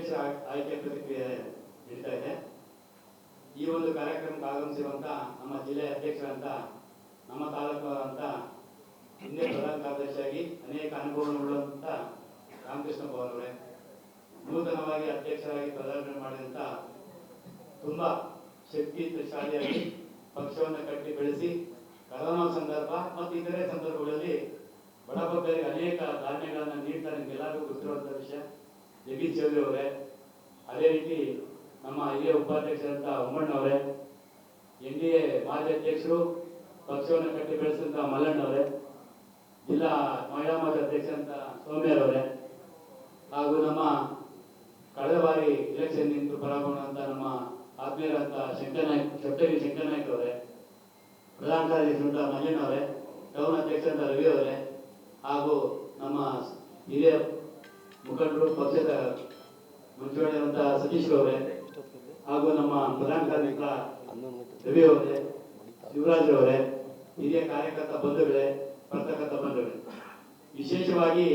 ಅಧ್ಯಕ್ಷರ ಆಯ್- ಆಯ್ಕೆ ಪ್ರತಿಕ್ರಿಯೆ ನೀಡ್ತಾ ಇದೆ. ಈ ಒಂದು ಕಾರ್ಯಕ್ರಮಕ್ಕೆ ಆಗಮಿಸಿರುವಂತ ನಮ್ಮ ಜಿಲ್ಲೆಯ ಅಧ್ಯಕ್ಷರಂತ, ನಮ್ಮ ತಾಲೂಕವರಂತ ಹಿಂದೆ ಪ್ರಧಾನ ಕಾರ್ಯದರ್ಶಿಯಾಗಿ ಅನೇಕ ಅನುಭವಗಳುಳ್ಳಂತ ರಾಮಕೃಷ್ಣ ಅವರೇ ನೂತನವಾಗಿ ಅಧ್ಯಕ್ಷರಾಗಿ ಪದಾರ್ಪಣೆ ಮಾಡಿದಂತ ತುಂಬಾ ಶಕ್ತಿಶಾಲಿಯಾಗಿ ಪಕ್ಷವನ್ನು ಕಟ್ಟಿ ಬೆಳೆಸಿ, ಕರೋನಾ ಸಂದರ್ಭ ಮತ್ತು ಇತರೆ ಸಂದರ್ಭಗಳಲ್ಲಿ ಬಡಬಗ್ಗರಿಗೆ ಅನೇಕ ಧಾನ್ಯಗಳನ್ನು ನೀಡ್ತಾ ನಿಮ್ಗೆಲ್ಲರಿಗೂ ಗೊತ್ತಿರುವಂಥ ವಿಷಯ. ಜಗದೀಶ್ ಚೌಧರಿ ಅವರೇ, ಅದೇ ರೀತಿ ನಮ್ಮ ಹಿರಿಯ ಉಪಾಧ್ಯಕ್ಷರಂತ ಉಮ್ಮಣ್ಣ ಅವರೇ, ಎನ್ ಡಿ ಎ ಮಾಜಿ ಅಧ್ಯಕ್ಷರು, ಪಕ್ಷವನ್ನು ಕಟ್ಟಿ ಬೆಳೆಸಿದಂತ ಮಲ್ಲಣ್ಣ ಅವರೇ, ಜಿಲ್ಲಾ ಮಹಿಳಾ ಮಾಜಿ ಅಧ್ಯಕ್ಷರಂತ ಸೌಮ್ಯರವರೇ ಹಾಗೂ ನಮ್ಮ ಕಳೆದ ಬಾರಿ ಇಲೆಕ್ಷನ್ ನಿಂತು ಪರಾಗೊಂಡಂತ ನಮ್ಮ ಆತ್ಮೀಯರಂತ ಶಂಕರನಾಯ್ಕ ಸಪ್ತಗಿ ಶಂಕರನಾಯ್ಕ ಅವರೇ, ಪ್ರಧಾನ ಕಾರ್ಯದರ್ಶಿರಂತ ಮಲ್ಲಣ್ಣವರೇ ಅವರೇ ಟೌನ್ ಅಧ್ಯಕ್ಷರಂತ ರವಿ ಅವರೇ, ಹಾಗೂ ನಮ್ಮ ಹಿರಿಯ ಮುಖಂಡರು, ಪಕ್ಷದ ಮುಂಚೂಣಿಯಂತ ಸತೀಶ್ ಅವರೇ ಹಾಗೂ ನಮ್ಮ ಪ್ರಧಾನ ಕಾರ್ಮಿಕ ರವಿ ಅವರೇ, ಶಿವರಾಜ್ ಅವರೇ, ಹಿರಿಯ ಕಾರ್ಯಕರ್ತ ಬಂಧುಗಳೇ ಪತ್ರಕರ್ತ ಬಂಧುಗಳೇ. ವಿಶೇಷವಾಗಿ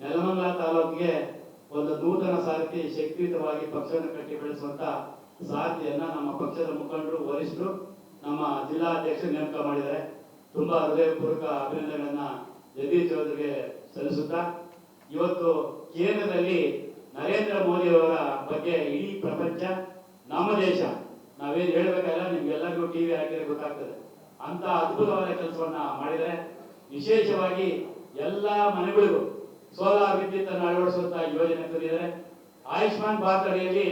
ನೆಲಮಂಗಲ ತಾಲೂಕಿಗೆ ಒಂದು ನೂತನ ಸಾರಥಿ ಶಕ್ತಿಯುತವಾಗಿ ಪಕ್ಷವನ್ನು ಕಟ್ಟಿ ಬೆಳೆಸುವಂತ ಸಾರಥಿಯನ್ನ ನಮ್ಮ ಪಕ್ಷದ ಮುಖಂಡರು, ವರಿಷ್ಠರು ನಮ್ಮ ಜಿಲ್ಲಾಧ್ಯಕ್ಷರು ನೇಮಕ ಮಾಡಿದ್ದಾರೆ. ತುಂಬಾ ಹೃದಯಪೂರ್ವಕ ಅಭಿನಂದನೆಗಳನ್ನ ಜಗದೀಶ್ ಅವರಿಗೆ ಸಲ್ಲಿಸುತ್ತಾ ಇವತ್ತು ಕೇಂದ್ರದಲ್ಲಿ ನರೇಂದ್ರ ಮೋದಿ ಅವರ ಬಗ್ಗೆ ಇಡೀ ಪ್ರಪಂಚ, ನಮ್ಮ ದೇಶ, ನಾವೇನು ಹೇಳಬೇಕಲ್ಲ ನಿಮ್ಗೆಲ್ಲರಿಗೂ ಟಿವಿ ಹಾಕಿದ್ರೆ ಗೊತ್ತಾಗ್ತದೆ. ಅಂತ ಅದ್ಭುತವಾದ ಕೆಲಸವನ್ನ ಮಾಡಿದರೆ ವಿಶೇಷವಾಗಿ ಎಲ್ಲ ಮನೆಗಳಿಗೂ ಸೋಲಾರ್ ವಿದ್ಯುತ್ ಅನ್ನು ಅಳವಡಿಸುವಂತ ಯೋಜನೆ ತಂದಿದ್ದಾರೆ ಆಯುಷ್ಮಾನ್ ಭಾರತ್ ಅಡಿಯಲ್ಲಿ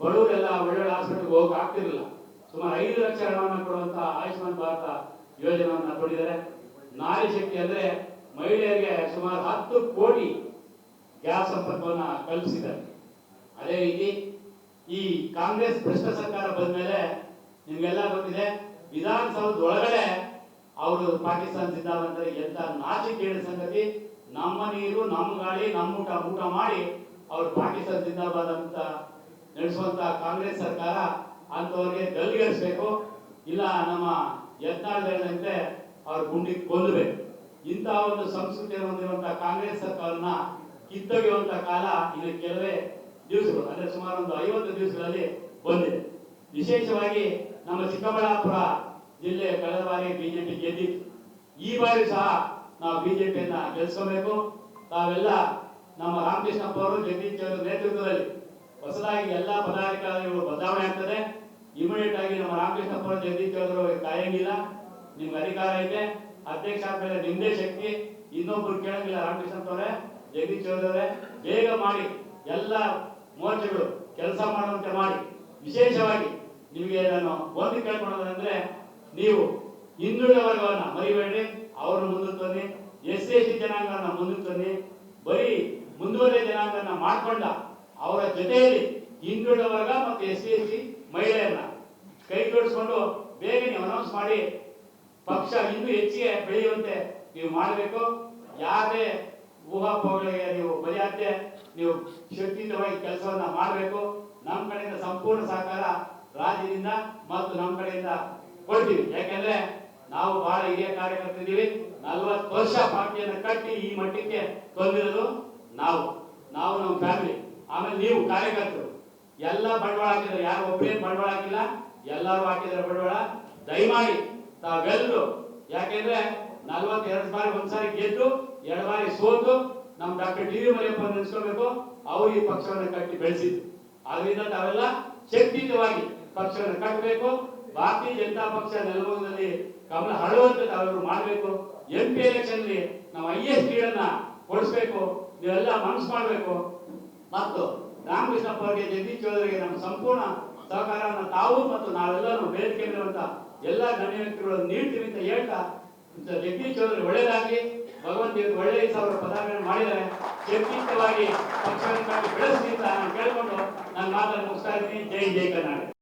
ಬಡವರೆಲ್ಲ ಒಳ್ಳೊಳ್ಳೆ ಹಾಸ್ಪಿಟಲ್ಗೆ ಹೋಗಕ್ ಆಗ್ತಿರಲಿಲ್ಲ. ಸುಮಾರು ಐದು ಲಕ್ಷ ಹಣವನ್ನು ಕೊಡುವಂತ ಆಯುಷ್ಮಾನ್ ಭಾರತ ಯೋಜನೆಯನ್ನ ಕೊಟ್ಟಿದ್ದಾರೆ ನಾರಿ ಶಕ್ತಿ ಅಂದ್ರೆ ಮಹಿಳೆಯರಿಗೆ ಸುಮಾರು ಹತ್ತು ಕೋಟಿ ಗ್ಯಾಸ್ ಸಂಪರ್ಕವನ್ನ ಕಲ್ಪಿಸಿದ್ದಾರೆ. ಅದೇ ರೀತಿ ಈ ಕಾಂಗ್ರೆಸ್ ಭ್ರಷ್ಟ ಸರ್ಕಾರ ಬಂದ್ಮೇಲೆ ನಿಮ್ಗೆಲ್ಲ ಗೊತ್ತಿದೆ, ವಿಧಾನಸೌಧದ ಒಳಗಡೆ ಅವರು ಪಾಕಿಸ್ತಾನ ಸಿದ್ಧಾಂತ ಎಂತ ಕೇಳಿದ ಸಂಗತಿ, ನಮ್ಮ ನೀರು, ನಮ್ಮ ಗಾಳಿ, ನಮ್ಮ ಊಟ ಊಟ ಮಾಡಿ ಅವರು ಪಾಕಿಸ್ತಾನ ಜಿಂದಾಬಾದ್ ಅಂತ ನಡೆಸುವಂತ ಕಾಂಗ್ರೆಸ್ ಸರ್ಕಾರ ಅಂತವ್ರಿಗೆ ಗಲ್ಲಿಗರಿಸಬೇಕು. ಇಲ್ಲ, ನಮ್ಮ ಯತ್ನಾಳಂತೆ ಅವ್ರ ಗುಂಡಿ ಕೊಲ್ಲಬೇಕು ಇಂತಹ ಒಂದು ಸಂಸ್ಕೃತಿ ಹೊಂದಿರುವಂತಹ ಕಾಂಗ್ರೆಸ್ ಸರ್ಕಾರನ ಕಿತ್ತೊಗೆಯುವಂತ ಕಾಲ ಇನ್ನು ಕೆಲವೇ ದಿವಸಗಳು, ಅಂದ್ರೆ ಸುಮಾರು ಒಂದು ಐವತ್ತು ದಿವಸಗಳಲ್ಲಿ ಬಂದಿದೆ. ವಿಶೇಷವಾಗಿ ನಮ್ಮ ಚಿಕ್ಕಬಳ್ಳಾಪುರ ಜಿಲ್ಲೆ ಕಳೆದ ಬಾರಿ ಬಿಜೆಪಿ ಗೆದ್ದಿತ್ತು. ಈ ಬಾರಿ ಸಹ ನಾವು ಬಿಜೆಪಿಯನ್ನ ಗೆಲ್ಸ್ಕೋಬೇಕು. ತಾವೆಲ್ಲ ನಮ್ಮ ರಾಮಕೃಷ್ಣಪ್ಪ ಅವರು, ಜಗದೀಶ್ ಅವರ ನೇತೃತ್ವದಲ್ಲಿ ಹೊಸದಾಗಿ ಎಲ್ಲ ಪದಾಧಿಕಾರಿಗಳು ಬದಲಾವಣೆ ಆಗ್ತದೆ. ಇಮಿಡಿಯೇಟ್ ಆಗಿ ನಮ್ಮ ರಾಮಕೃಷ್ಣಪ್ಪ ಅವರು, ಜಗದೀಶ್ ಅವರು ಕಾಯಂಗಿಲ್ಲ. ನಿಮ್ಗೆ ಅಧಿಕಾರ ಇದೆ ಅಧ್ಯಕ್ಷ ಆದ್ಮೇಲೆ ನಿಮ್ದೇ ಶಕ್ತಿ. ಇನ್ನೊಬ್ರು ಕೇಳಂಗಿಲ್ಲ ರಾಮಕೃಷ್ಣಪ್ಪ ಅವರೇ. ಜಗದೀಶ್ ಅವರೇ ಬೇಗ ಮಾಡಿ ಎಲ್ಲ ಮೋರ್ಚೆಗಳು ಕೆಲಸ ಮಾಡುವಂತೆ ಮಾಡಿ. ವಿಶೇಷವಾಗಿ ನಿಮಗೆ ನಾನು ಒಂದು ಕೇಳ್ಕೊಳ್ಳೋದಂದ್ರೆ ನೀವು ಹಿಂದುಳಿದ ವರ್ಗವನ್ನ ಮರಿಬೇಡ್ರಿ, ಅವ್ರನ್ನ ಮುಂದೆ ತನ್ನಿ ಎಸ್ ಸಿ ಎಸ್ ಟಿ ಜನಾಂಗನ ಮುಂದಕ್ಕೆ ತನ್ನಿ ಬರೀ ಮುಂದುವರಿದ ಜನಾಂಗನ ಮಾಡ್ಕೊಂಡ ಅವರ ಜೊತೆಯಲ್ಲಿ ಹಿಂದುಳಿದ ವರ್ಗ ಮತ್ತು ಎಸ್ ಸಿ ಎಸ್ ಸಿ ಮಹಿಳೆಯನ್ನ ಬೇಗ ನೀವು ಅನೌನ್ಸ್ ಮಾಡಿ. ಪಕ್ಷ ಇನ್ನೂ ಹೆಚ್ಚಿಗೆ ಬೆಳೆಯುವಂತೆ ನೀವು ಮಾಡಬೇಕು. ಯಾವುದೇ ಊಹಾಪೋಹಗಳಿಗೆ ನೀವು ಬಲಿಯಾಗದೆ ನೀವು ಶಕ್ತಿಯುತವಾಗಿ ಕೆಲಸವನ್ನ ಮಾಡಬೇಕು. ನಮ್ಮ ಕಡೆಯಿಂದ ಸಂಪೂರ್ಣ ಸಹಕಾರ ರಾಜ್ಯದಿಂದ ಮತ್ತು ನಮ್ಮ ಕಡೆಯಿಂದ ಕೊಡ್ತೀವಿ. ಯಾಕಂದ್ರೆ ನಾವು ಬಹಳ ಹಿರಿಯ ಕಾರ್ಯಕರ್ತಿದ್ದೀವಿ ನಲ್ವತ್ತು ವರ್ಷ ಪಾರ್ಟಿಯನ್ನು ಕಟ್ಟಿ ಈ ಮಟ್ಟಕ್ಕೆ ತಂದಿರೋದು ನಾವು. ನಾವು ನಮ್ಮ ಫ್ಯಾಮಿಲಿ. ಆಮೇಲೆ ನೀವು ಕಾರ್ಯಕರ್ತರು. ಎಲ್ಲ ಬಂಡವಾಳ ಹಾಕಿದ್ರೆ ಯಾರು ಒಬ್ಬರೇನು ಬಂಡವಾಳ ಹಾಕಿಲ್ಲ. ಎಲ್ಲರೂ ಹಾಕಿದ್ದಾರೆ ಬಂಡವಾಳ. ದಯಮಾಡಿ ತಾವೆಲ್ಲರೂ, ಯಾಕೆಂದ್ರೆ ನಲ್ವತ್ತೆರಡು ಬಾರಿ ಒಂದ್ಸಾರಿ ಗೆದ್ದು, ಎರಡು ಬಾರಿ ಸೋತು ನಮ್ ಡಾಕ್ಟರ್ ಡಿ ವಿ ಮರಿಯಪ್ಪ ನೆನೆಸ್ಕೋಬೇಕು. ಅವರು ಈ ಪಕ್ಷವನ್ನು ಕಟ್ಟಿ ಬೆಳೆಸಿದ್ರು. ಅದರಿಂದ ತಾವೆಲ್ಲ ಶಕ್ತಿಯುತವಾಗಿ ಪಕ್ಷವನ್ನು ಕಟ್ಟಬೇಕು. ಭಾರತೀಯ ಜನತಾ ಪಕ್ಷ ನೆಲಭಾಗದಲ್ಲಿ ಕಮಲ ಹರಡುವಂತೆ ತಾವೆಲ್ಲರೂ ಮಾಡಬೇಕು. ಎಂ ಪಿ ಎಲೆಕ್ಷನ್ ನಾವು ಐ ಎಸ್ ಲೀಡನ್ನ ಕೊಡಿಸ್ಬೇಕು. ನೀವೆಲ್ಲ ಮನಸ್ಸು ಮಾಡಬೇಕು. ಮತ್ತು ರಾಮಕೃಷ್ಣಪ್ಪ ಅವರಿಗೆ ಜಗದೀಶ್ ಚೌಧರಿಗೆ ನಮ್ಮ ಸಂಪೂರ್ಣ ಸಹಕಾರವನ್ನು ತಾವು ಮತ್ತು ನಾವೆಲ್ಲರೂ ಬೇಡಿಕೆ ಮೇಲಿರುವಂತ ಎಲ್ಲ ಗಣ್ಯ ವ್ಯಕ್ತಿಗಳನ್ನು ನೀಡ್ತೀವಿ ಅಂತ ಹೇಳ್ತಾ ಜಗದೀಶ್ ಅವರು ಒಳ್ಳೇದಾಗ್ಲಿ, ಭಗವಂತ ಒಳ್ಳೆಯ ಒಳ್ಳೆ ಪದಾರ್ಪಣೆ ಮಾಡಿದರೆ ಶಕ್ತಿಯುತವಾಗಿ ಪಕ್ಷವನ್ನು ಬೆಳೆಸಿ ಅಂತ ನಾನು ಕೇಳಿಕೊಂಡು ನನ್ನ ಮಾತನ್ನು ಮುಗಿಸ್ತಾ ಇದ್ದೀನಿ. ಜೈ ಜೈ ಕರ್ನಾಟಕ.